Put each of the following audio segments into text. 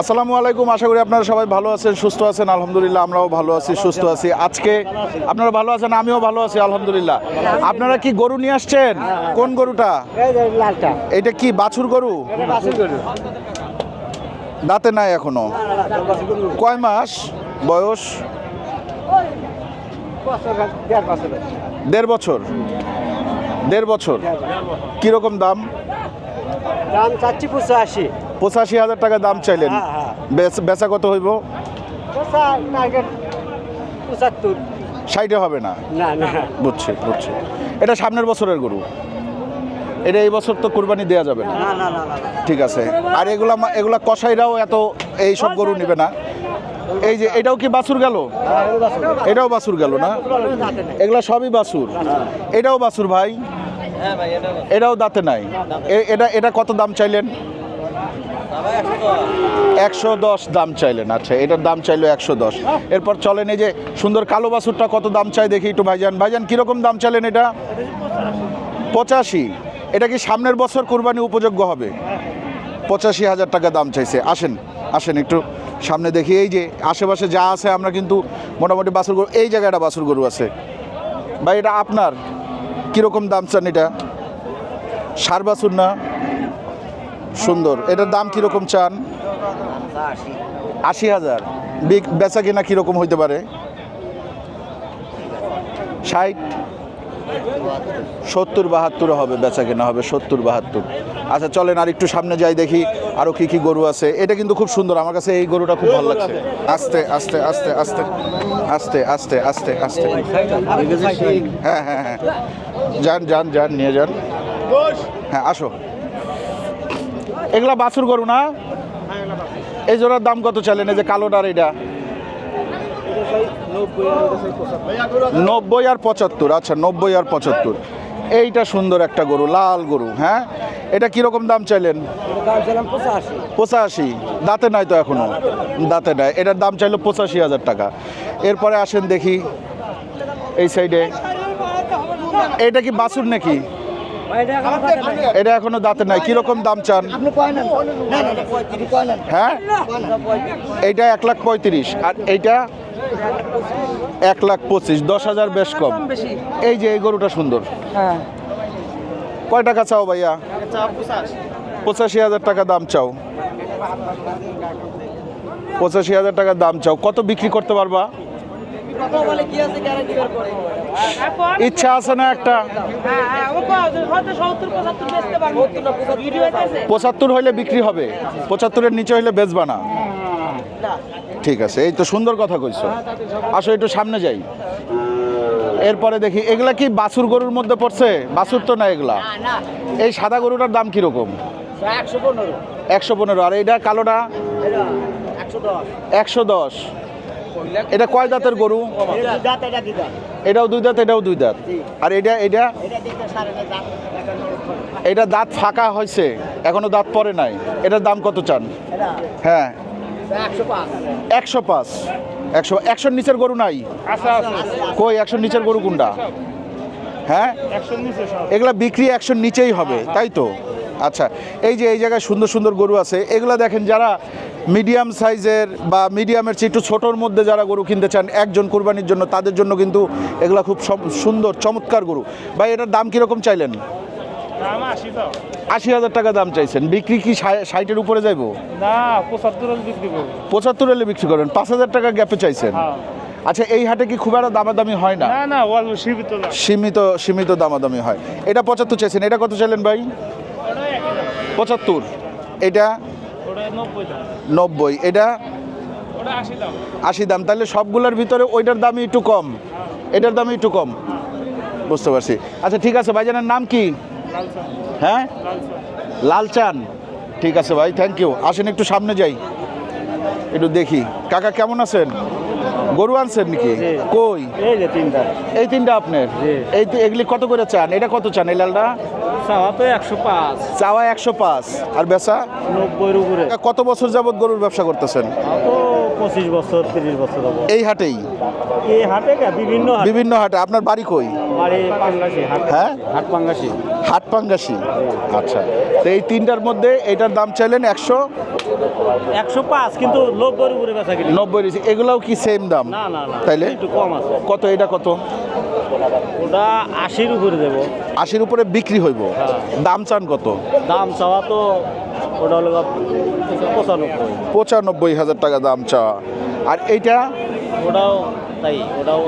আসসালামু আলাইকুম, আশা করি আপনারা সবাই ভালো আছেন, সুস্থ আছেন। আলহামদুলিল্লাহ, আমরাও ভালো আছি, সুস্থ আছি। আজকে আপনারা ভালো আছেন, আমিও ভালো আছি, আলহামদুলিল্লাহ। আপনারা কি গরু নিয়ে আসছেন? কোন গরুটা? এটা কি, বাছুর গরু? দাঁতে নাই এখনও। কয় মাস বয়স? দেড় বছর। দেড় বছর। কীরকম দাম? দাম চাচ্ছি আশি পঁচাশি হাজার টাকা দাম চাইলেন। হ্যাঁ, হ্যাঁ। বেচ- বেচা কত হইব? সাইডে হবে না? না না। বুঝছি বুঝছি। এটা সামনের বছরের গরু। এটা এই বছর তো কোরবানি দেওয়া যাবে না। না না না না ঠিক আছে। আর এগুলা মা- এগুলা কষাইরাও এত এই সব গরু নিবে না। এই যে এটাও কি বাছুর গেল? এটাও বাছুর গেল না? এগুলা সবই বাছুর। এটাও বাছুর ভাই? এটাও দাঁতে নাই। এ- এটা এটা কত দাম চাইলেন? একশো দশ দাম চাইলেন আচ্ছা এটার দাম চাইলো একশো দশ। এরপর চলেন এই যে সুন্দর কালো বাছুরটা কত দাম চাই দেখি একটু ভাইজান। ভাইজান, কীরকম দাম চাইলেন এটা? পঁচাশি। এটা কি সামনের বছর কোরবানি উপযোগ্য হবে? পঁচাশি হাজার টাকা দাম চাইছে। আসেন আসেন একটু সামনে দেখি। এই যে আশেপাশে যা আছে, আমরা কিন্তু মোটামুটি বাসুর গরু এই জায়গাটা বাছুর গরু আছে। ভাই, এটা আপনার? কীরকম দাম চান এটা? সার বাছুর না? সুন্দর। এটার দাম কীরকম চান? আশি হাজার। বেচা কিনা কীরকম হইতে পারে? ষাট? সত্তর, বাহাত্তর হবে, বেচা কেনা হবে সত্তর, বাহাত্তর। আচ্ছা চলেন আর একটু সামনে যাই দেখি আরও কি কি গরু আছে। এটা কিন্তু খুব সুন্দর, আমার কাছে এই গরুটা খুব ভালো লাগছে। আস্তে আস্তে আস্তে আস্তে আস্তে আস্তে আস্তে আস্তে। হ্যাঁ হ্যাঁ হ্যাঁ। যান যান যান, নিয়ে যান। হ্যাঁ আসো। এগুলা বাছুর গরু না? এই জোড়ার দাম কত চাইলেন? এই যে কালোটার এটা নব্বই আর পঁচাত্তর আচ্ছা নব্বই আর পঁচাত্তর। এইটা সুন্দর একটা গরু, লাল গরু হ্যাঁ? এটা কীরকম দাম চাইলেন? পঁচাশি। দাঁতে নাই তো এখনও। দাঁতে নাই। এটার দাম চাইলো পঁচাশি হাজার টাকা। এরপরে আসেন দেখি। এই সাইডে এটা কি বাছুর নাকি? এটা এখনও দাঁতে নাই। কীরকম দাম চান? হ্যাঁ? এইটা এক লাখ পঁয়ত্রিশ। আর এইটা এক লাখ পঁচিশ। দশ হাজার বেশ কম। এই যে এই গরুটা সুন্দর। হ্যাঁ। কয় টাকা চাও ভাইয়া? পঁচাশি হাজার টাকা দাম চাও। পঁচাশি হাজার টাকা দাম চাও। কত বিক্রি করতে পারবা? ইচ্ছা আছে না একটা? পঁচাত্তর হইলে বিক্রি হবে। পঁচাত্তরের নিচে হইলে বেচবা না। ঠিক আছে এই তো সুন্দর কথা কইছো। আসো একটু সামনে যাই। এরপরে দেখি এগুলা কি বাছুর গরুর মধ্যে পড়ছে? বাছুর তো না এগুলা। এই সাদা গরুটার দাম কীরকম? একশো পনেরো। একশো পনেরো। আর এইটা কালোটা? একশো দশ। এটা কয় দাঁতের গরু? এটাও দুই দাঁত এটাও দুই দাঁত। আর এটা এটা? এটা দিতে ফাঁকা হয়েছে এখনও দাঁত পরে নাই। এটার দাম কত চান? হ্যাঁ। একশো পাঁচ। একশো পাঁচ একশো একশোর নিচের গরু নাই? কই একশোর নিচের গরু কোনটা? হ্যাঁ? এগুলা বিক্রি একশোর নিচেই হবে তাই তো? আচ্ছা এই যে এই জায়গায় সুন্দর সুন্দর গরু আছে এগুলো দেখেন যারা মিডিয়াম সাইজের বা মিডিয়ামের চেয়ে একটু ছোটোর মধ্যে যারা গরু কিনতে চান একজন কুরবানির জন্য তাদের জন্য কিন্তু এগুলো খুব সুন্দর চমৎকার গরু। ভাই এটার দাম কীরকম চাইলেন? আশি হাজার টাকা দাম চাইছেন। বিক্রি কি ষাট- ষাটের উপরে যাইবো? না পঁচাত্তর হলে বিক্রি করেন। পাঁচ হাজার টাকা গ্যাপে চাইছেন? হ্যাঁ। আচ্ছা এই হাটে কি খুব একটা দামাদামি হয় না? না না সীমিত না। সীমিত সীমিত দামাদামি হয়। এটা পঁচাত্তর চাইছেন। এটা কত চাইলেন ভাই? পঁচাত্তর। এটা নব্বই। এটা আশি দাম। তাহলে সবগুলোর ভিতরে ওইটার দামই একটু কম। এটার দামই একটু কম। বুঝতে পারছি। আচ্ছা ঠিক আছে ভাই ভাইজানের নাম কি? হ্যাঁ? লালচান। ঠিক আছে ভাই থ্যাংক ইউ আসেন একটু সামনে যাই। একটু দেখি। কাকা কেমন আছেন? গরু আনছেন নাকি? কই? এই তিনটা। এই তিনটা আপনার? এই এগুলি কত করে চান? এটা কত চান এই লালটা? চাওয়া তো একশো পাঁচ। চাওয়া একশো পাঁচ। আর বেচা? নব্বইয়ের উপরে। কত বছর যাবত গরুর ব্যবসা করতেছেন? পঁচিশ বছর তিরিশ বছর এই হাটেই? এই হাটে বিভিন্ন বিভিন্ন হাটে। আপনার বাড়ি কই? বাড়ি পাঙ্গাসি হ্যাঁ? হাট পাঙ্গাসি। হাট পাঙ্গাসি। আচ্ছা। তো এই তিনটার মধ্যে এটার দাম চাইলেন একশো? একশো পাঁচ কিন্তু নব্বই উপরে বেচা কিনি। নব্বই এগুলাও কি সেম দাম? না না। তাইলে? একটু কম আছে। কত? এটা কত? ওটা আশির উপরে দেবো। আশির উপরে বিক্রি হইব। হ্যাঁ। দাম চান কত? দাম চাওয়া তো ওটা হলো পঁচানব্বই। পঁচানব্বই হাজার টাকা দাম চাওয়া আর এইটা? ওটাও তাই ওটাও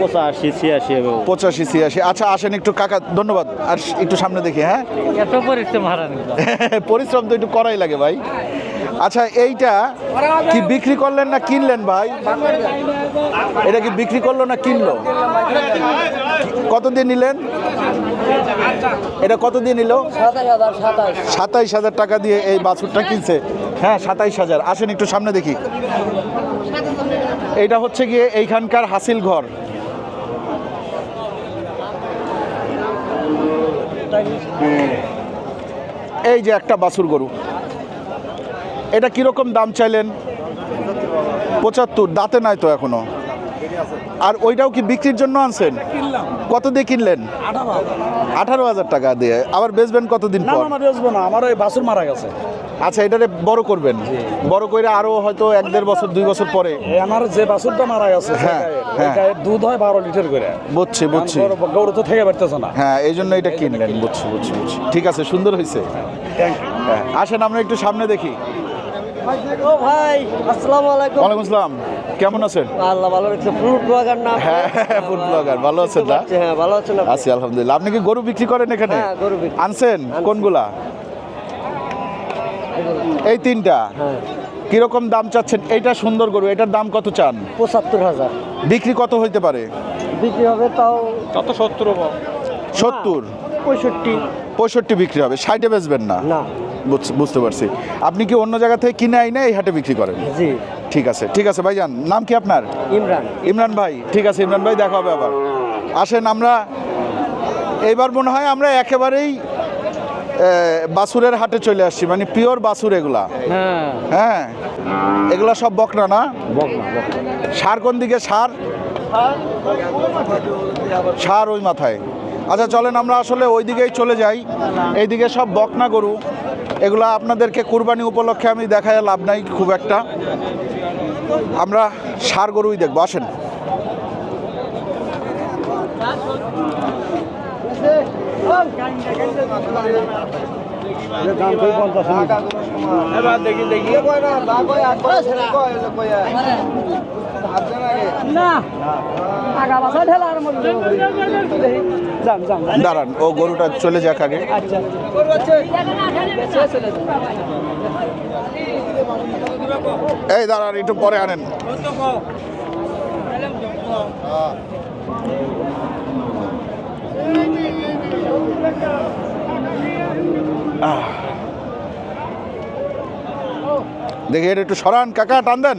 পঁচাশি ছিয়াশি পঁচাশি ছিয়াশি। আচ্ছা আসেন একটু কাকা ধন্যবাদ। আর একটু সামনে দেখি হ্যাঁ? এত পরিশ্রম হারানি। পরিশ্রম তো একটু করাই লাগে ভাই। আচ্ছা এইটা কি বিক্রি করলেন না কিনলেন ভাই? এটা কি বিক্রি করল না কিনলো? কত দিয়ে নিলেন? এটা কত দিয়ে নিল? সাতাইশ হাজার টাকা দিয়ে এই বাছুরটা কিনছে। হ্যাঁ সাতাইশ হাজার। আসেন একটু সামনে দেখি। এইটা হচ্ছে গিয়ে এইখানকার হাসিল ঘর। এই যে একটা বাছুর গরু। এটা কীরকম দাম চাইলেন? পঁচাত্তর দাঁতে নাই তো এখনও। আর ওইটাও কি বিক্রির জন্য আনছেন? কত দিয়ে কিনলেন? আঠারো হাজার। টাকা দিয়ে। আবার বেচবেন কতদিন না পর? না না বেচবো না। আমার ওই বাছুর মারা গেছে। আচ্ছা এটারে বড় করবেন। বড় করে আরও হয়তো এক দেড় বছর দুই বছর পরে। আমার যে বাছুরটা মারা গেছে হ্যাঁ, হ্যাঁ। হ্যাঁ। দুধ হয় বারো লিটার করে। বুঝছি বুঝছি। গরু- তো থেকে পারতেছে না। হ্যাঁ এই জন্য এটা কিনলেন। বুঝছি বুঝছি বুঝছি। ঠিক আছে সুন্দর হয়েছে ইউ হ্যাঁ আসেন আমরা একটু সামনে দেখি। ও ভাই আসসালামু আলাইকুম। ওয়ালাইকুম আসসালাম। কেমন আছেন? আল্লাহ ভালো রাখছে। বাগান না হ্যাঁ ফুড ব্লগার ভালো আছেন না? হ্যাঁ ভালো আছেন? আছি আলহামদুলিল্লাহ। আপনি কি গরু বিক্রি করেন এখানে? হ্যাঁ, গরু বিক্রি। আনছেন? কোনগুলা? এই তিনটা। হ্যাঁ। কীরকম দাম চাচ্ছেন? এইটা সুন্দর গরু। এটার দাম কত চান? পঁচাত্তর হাজার। বিক্রি কত হইতে পারে? বিক্রি হবে তাও তত সত্তর সত্তর? পঁয়ষট্টি। পঁয়ষট্টি বিক্রি হবে। ষাটে বেচবেন না? না। বুঝতে পারছি। আপনি কি অন্য জায়গা থেকে কিনে আইনে এই হাটে বিক্রি করেন? জি। ঠিক আছে ঠিক আছে ভাইজান নাম কি আপনার? ইমরান। ইমরান ভাই ঠিক আছে ইমরান ভাই দেখা হবে আবার। আসেন আমরা এইবার মনে হয় আমরা একেবারেই বাসুরের হাটে চলে আসছি মানে পিওর বাসুর এগুলা। হ্যাঁ। হ্যাঁ এগুলা সব বকনা না? সার কোন দিকে সার? সার ওই মাথায়। আচ্ছা চলেন আমরা আসলে ওই দিকেই চলে যাই। এইদিকে সব বকনা গরু। এগুলা আপনাদেরকে কুরবানি উপলক্ষে আমি দেখায় লাভ নাই খুব একটা। আমরা সার গরুই দেখব, আসেন। দাঁড়ান ও গরুটা চলে যাক আগে। এই দাঁড়ান একটু পরে আনেন। দেখি এটা একটু সরান কাকা টান দেন।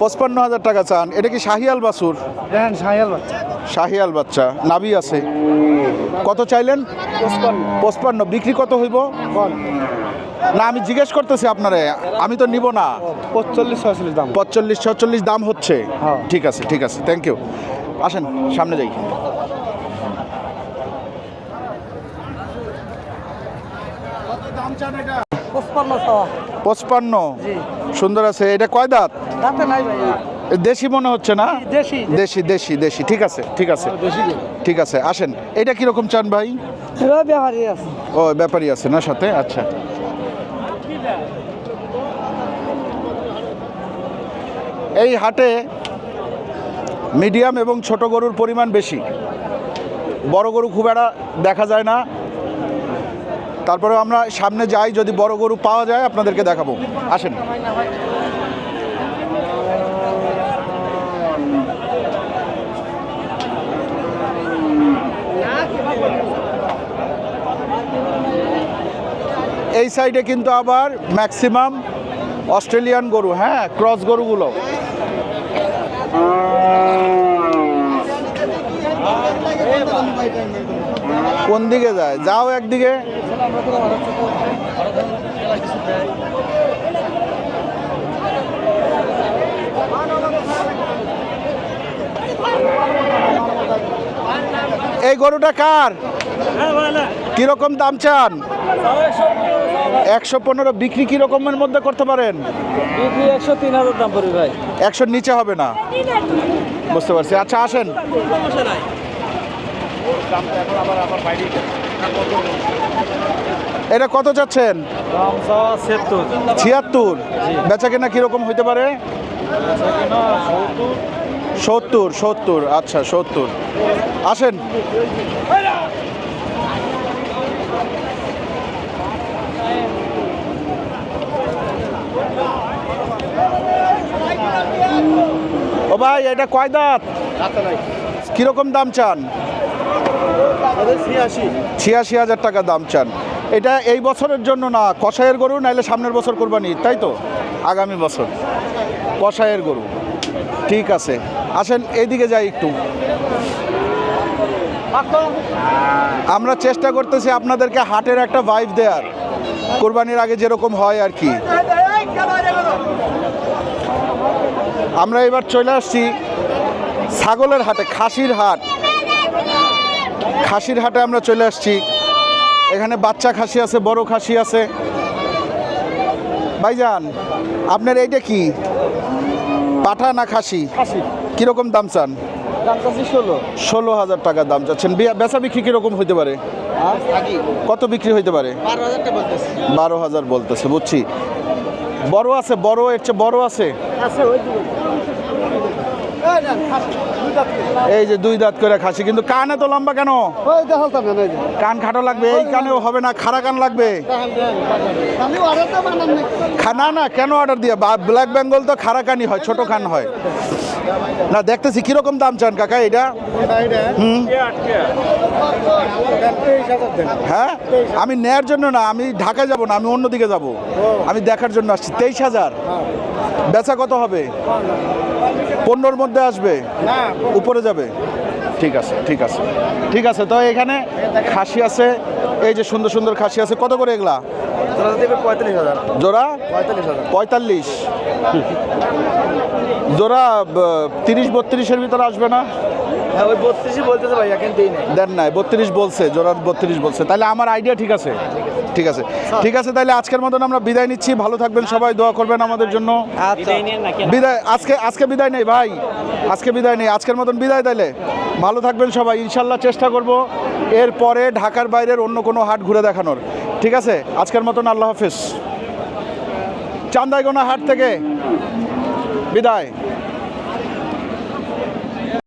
পঁচপান্ন হাজার টাকা চান। এটা কি শাহিয়াল বাসুর সাহেল বাচ্চা। শাহিয়াল বাচ্চা। নাবি আছে। কত চাইলেন? পঁচপান্ন। বিক্রি কত হইব? না আমি জিজ্ঞেস করতেছি আপনারে। আমি তো নিব না। পঁচল্লিশ ছয়চল্লিশ দাম। পঁচল্লিশ ছচল্লিশ দাম হচ্ছে। হ্যাঁ। ঠিক আছে ঠিক আছে। থ্যাংক ইউ আসেন সামনে যাই। পঁচপান্ন চাওয়া পঁচপান্ন সুন্দর আছে। এটা কয় দাঁত? তাতে নাই দেশি মনে হচ্ছে না? দেশি। দেশি দেশি দেশি। ঠিক আছে ঠিক আছে। ঠিক আছে আসেন। এটা কীরকম চান ভাই? এরা আছে। ও ব্যাপারই আছে না সাথে? আচ্ছা। এই হাটে মিডিয়াম এবং ছোট গরুর পরিমাণ বেশি। বড় গরু খুব একটা দেখা যায় না। তারপরে আমরা সামনে যাই, যদি বড় গরু পাওয়া যায়, আপনাদেরকে দেখাবো। আসেন। এই সাইডে কিন্তু আবার ম্যাক্সিমাম অস্ট্রেলিয়ান গরু হ্যাঁ ক্রস গরুগুলো। কোন দিকে যায়? যাও একদিকে। এই গরুটা কার? কীরকম দাম চান? একশো পনেরো বিক্রি কি রকমের মধ্যে করতে পারেন? বিক্রি একশো তিন হাজার দাম পড়বে ভাই। একশোর নিচে হবে না। বুঝতে পারছি। আচ্ছা আসেন। এটা কত চাচ্ছেন? ছিয়াত্তর। বেচা কেনা কীরকম হইতে পারে? সত্তর। সত্তর আচ্ছা সত্তর। আসেন। ও ভাই এটা কয় দাঁত? কীরকম দাম চান? ছিয়াশি। হাজার টাকা দাম চান। এটা এই বছরের জন্য না কষায়ের গরু, নাইলে সামনের বছর কোরবানি, তাই তো? আগামী বছর। কষায়ের গরু। ঠিক আছে। আসেন, এইদিকে যাই একটু। আমরা চেষ্টা করতেছি আপনাদেরকে হাটের একটা ভাইব দেওয়ার কোরবানির আগে যেরকম হয় আর কি। আমরা এবার চলে আসছি ছাগলের হাটে, খাসির হাট। খাসির হাটে আমরা চলে আসছি। এখানে বাচ্চা খাসি আছে বড় খাসি আছে। ভাইজান আপনার এইটা কি? পাঠা না খাসি? কীরকম দাম চান? ষোলো। হাজার টাকা দাম চাচ্ছেন। বেচা বিক্রি কীরকম হইতে পারে? কত বিক্রি হইতে পারে? বারো হাজার বলতেছে বুঝছি। বড় আছে বড় এর চেয়ে বড় আছে? এই যে দুই দাঁত করে খাসি কিন্তু কান এত লম্বা কেন? কান খাটো লাগবে এই কানেও হবে না খারা কান লাগবে। না না কেন অর্ডার দিয়ে? ব্ল্যাক বেঙ্গল তো খারা কানই হয় ছোট কান হয়। না, দেখতেছি, কীরকম দাম চান কাকা এটা? হ্যাঁ? আমি নেয়ার জন্য না, আমি ঢাকায় যাব না, আমি অন্যদিকে যাব। আমি দেখার জন্য আসছি, তেইশ হাজার। বেচা কত হবে? পনেরোর মধ্যে আসবে? উপরে যাবে? ঠিক আছে ঠিক আছে। ঠিক আছে, তো এখানে খাসি আছে, এই যে সুন্দর সুন্দর খাসি আছে, কত করে এগুলা? দেবে পঁয়তাল্লিশ হাজার। জোড়া? পঁয়তাল্লিশ হাজার। পঁয়তাল্লিশ। জোড়া তিরিশ বত্রিশের ভিতরে আসবে না? হ্যাঁ ওই বত্রিশই বলতেছে ভাই এখন দেই নাই। দেন নাই বত্রিশ বলছে জোড়া বত্রিশ বলছে। তাহলে আমার আইডিয়া ঠিক আছে? ঠিক আছে। ঠিক আছে। তাহলে আজকের মতন আমরা বিদায় নিচ্ছি। ভালো থাকবেন সবাই দোয়া করবেন আমাদের জন্য। বিদায় আজকে আজকে বিদায় নেই ভাই। আজকে বিদায় নেই। আজকের মতন বিদায় তাইলে ভালো থাকবেন সবাই। ইনশাল্লাহ চেষ্টা করব এরপরে ঢাকার বাইরের অন্য কোনো হাট ঘুরে দেখানোর। ঠিক আছে? আজকের মতন আল্লাহ হাফিজ। চান্দাইগোনা হাট থেকে বিদায়।